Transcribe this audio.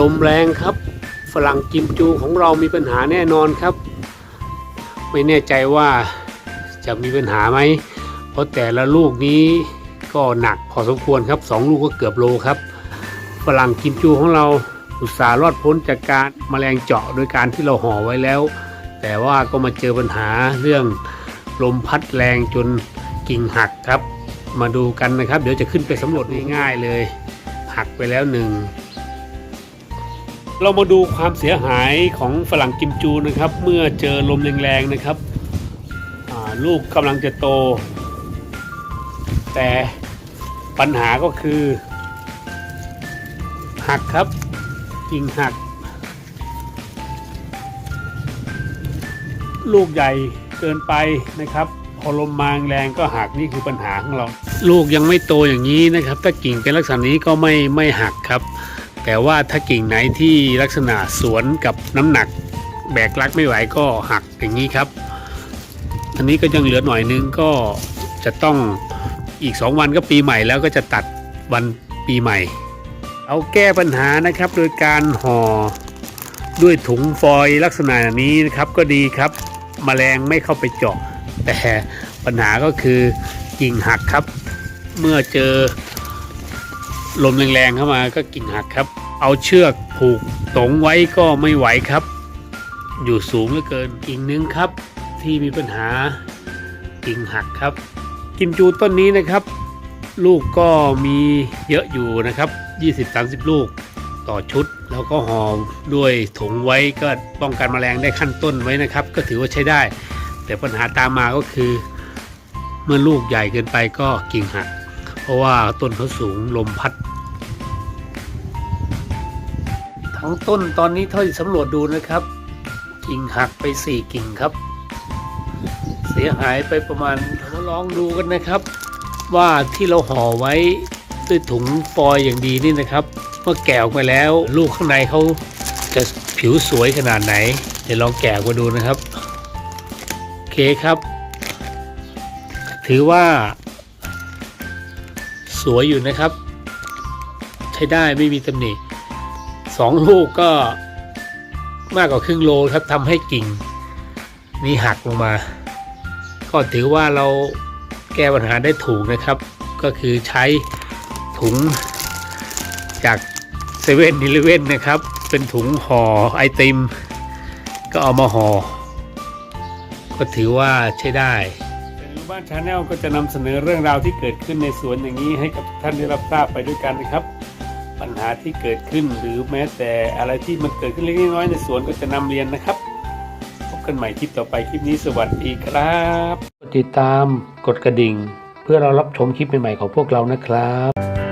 ลมแรงครับ ฝรั่งกิมจูของเรามีปัญหาแน่นอนครับ ไม่แน่ใจว่าจะมีปัญหาไหม เพราะแต่ละลูกนี้ก็หนักพอสมควรครับสองลูกก็เกือบโลครับ ฝรั่งกิมจูของเราอุตส่าห์รอดพ้นจากการแมลงเจาะโดยการที่เราห่อไว้แล้ว แต่ว่าก็มาเจอปัญหาเรื่องลมพัดแรงจนกิ่งหักครับ มาดูกันนะครับ เดี๋ยวจะขึ้นไปสำรวจง่ายๆเลย หักไปแล้วหนึ่ง เรามาดูความเสียหายของฝรั่งกิมจูนะครับ เมื่อเจอลมแรงๆนะครับลูกกำลังจะโต แต่ปัญหาก็คือ หักครับกิ่งหัก ลูกใหญ่เกินไปนะครับ พอลมมาแรงก็หักนี่คือปัญหาของเรา ลูกยังไม่โตอย่างนี้นะครับ ถ้ากิ่งเป็นลักษณะนี้ก็ไม่ไม่หักครับ แต่ว่าถ้ากิ่งไหนที่ลักษณะสวนกับน้ำหนัก แบกรักไม่ไหวก็หักอย่างนี้ครับ อันนี้ก็ยังเหลือหน่อยนึงก็จะต้องอีก 2 วันก็ปีใหม่แล้วก็จะตัดวันปีใหม่ เอาแก้ปัญหานะครับ โดยการห่อด้วยถุงฟอยล์ลักษณะนี้นะครับก็ดีครับแมลงไม่เข้าไปเจาะแต่ปัญหาก็คือกิ่งหักครับ เมื่อเจอ ลมแรงๆเข้ามาก็กิ่งหักครับ เอาเชือกผูกตงไว้ก็ไม่ไหวครับ อยู่สูงเหลือเกินกิ่งหนึงครับ ที่มีปัญหากิ่งหักครับ กิมจูต้นนี้นะครับ ลูกก็มีเยอะอยู่นะครับ 20-30 ลูกต่อชุดแล้วก็ห่อด้วยถุงไว้ก็ป้องกันแมลงได้ขั้นต้นไว้นะครับ ก็ถือว่าใช้ได้ แต่ปัญหาตามมาก็คือ เมื่อลูกใหญ่เกินไปก็กิ่งหัก ราะว่าต้นเขาสูงลมพัด ทั้งต้นตอนนี้เท่าที่สำรวจดูนะครับ กิ่งหักไปสี่กิ่งครับ เสียหายไปประมาณมาลองดูกันนะครับ ว่าที่เราห่อไว้ด้วยถุงฟอยอย่างดีนี่นะครับ เมื่อแกะออกไปแล้วลูกข้างในเขาจะผิวสวยขนาดไหน เดี๋ยวลองแกะมาดูนะครับ โอเคครับ ถือว่า สวยอยู่นะครับ ใช้ได้ไม่มีตำหนิสองลูกก็มากกว่าครึ่งโลครับทำให้กิ่ง นี้หักลงมา ก็ถือว่าเราแก้ปัญหาได้ถูกนะครับ ก็คือใช้ถุงจากเซเว่นอีเลเว่นนะครับ เป็นถุงห่อไอติม ก็เอามาห่อก็ถือว่าใช้ได้ ลูบ้านชาแนลก็จะนำเสนอเรื่องราวที่เกิดขึ้นในสวนอย่างนี้ให้กับท่านได้รับทราบไปด้วยกันนะครับ ปัญหาที่เกิดขึ้นหรือแม้แต่อะไรที่มันเกิดขึ้นเล็กน้อยในสวนก็จะนำเรียนนะครับพบกันใหม่คลิปต่อไปคลิปนี้สวัสดีครับกดติดตามกดกระดิ่ง เพื่อเรารับชมคลิปใหม่ๆของพวกเรานะครับ